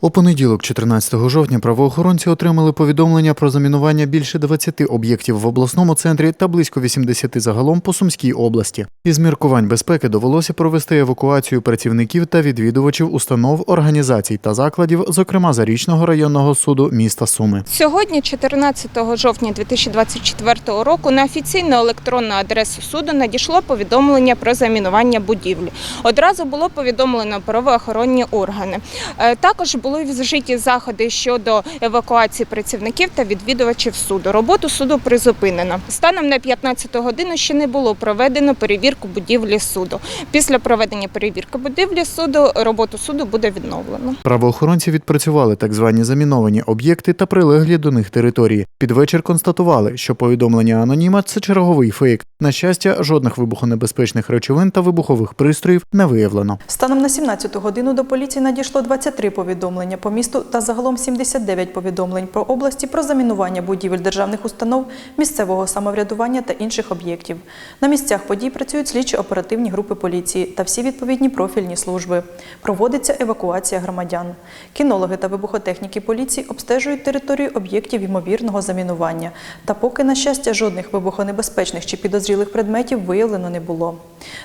У понеділок, 14 жовтня, правоохоронці отримали повідомлення про замінування більше 20 об'єктів в обласному центрі та близько 80 загалом по Сумській області. Із міркувань безпеки довелося провести евакуацію працівників та відвідувачів установ, організацій та закладів, зокрема Зарічного районного суду міста Суми. Сьогодні, 14 жовтня 2024 року, на офіційну електронну адресу суду надійшло повідомлення про замінування будівлі. Одразу було повідомлено правоохоронні органи. Е, Також були вжиті заходи щодо евакуації працівників та відвідувачів суду. Роботу суду призупинено. Станом на 15 годину ще не було проведено перевірку будівлі суду. Після проведення перевірки будівлі суду роботу суду буде відновлено. Правоохоронці відпрацювали так звані заміновані об'єкти та прилеглі до них території. Під вечір констатували, що повідомлення аноніма це черговий фейк. На щастя, жодних вибухонебезпечних речовин та вибухових пристроїв не виявлено. Станом на 17-ту годину до поліції надійшло 23 повідомлення по місту та загалом 79 повідомлень про області про замінування будівель державних установ, місцевого самоврядування та інших об'єктів. На місцях подій працюють слідчі оперативні групи поліції та всі відповідні профільні служби. Проводиться евакуація громадян. Кінологи та вибухотехніки поліції обстежують територію об'єктів ймовірного замінування. Та поки, на щастя, жодних вибухонебезпечних чи підозрілих предметів виявлено не було.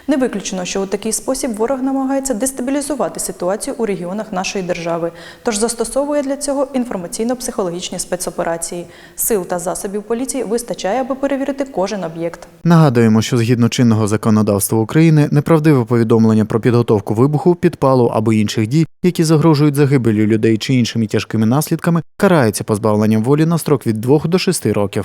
Не виключено, що у такий спосіб ворог намагається дестабілізувати ситуацію у регіонах нашої держави, тож застосовує для цього інформаційно-психологічні спецоперації. Сил та засобів поліції вистачає, аби перевірити кожен об'єкт. Нагадуємо, що згідно чинного законодавства України, неправдиве повідомлення про підготовку вибуху, підпалу або інших дій, які загрожують загибелю людей чи іншими тяжкими наслідками, карається позбавленням волі на строк від 2 до 6 років.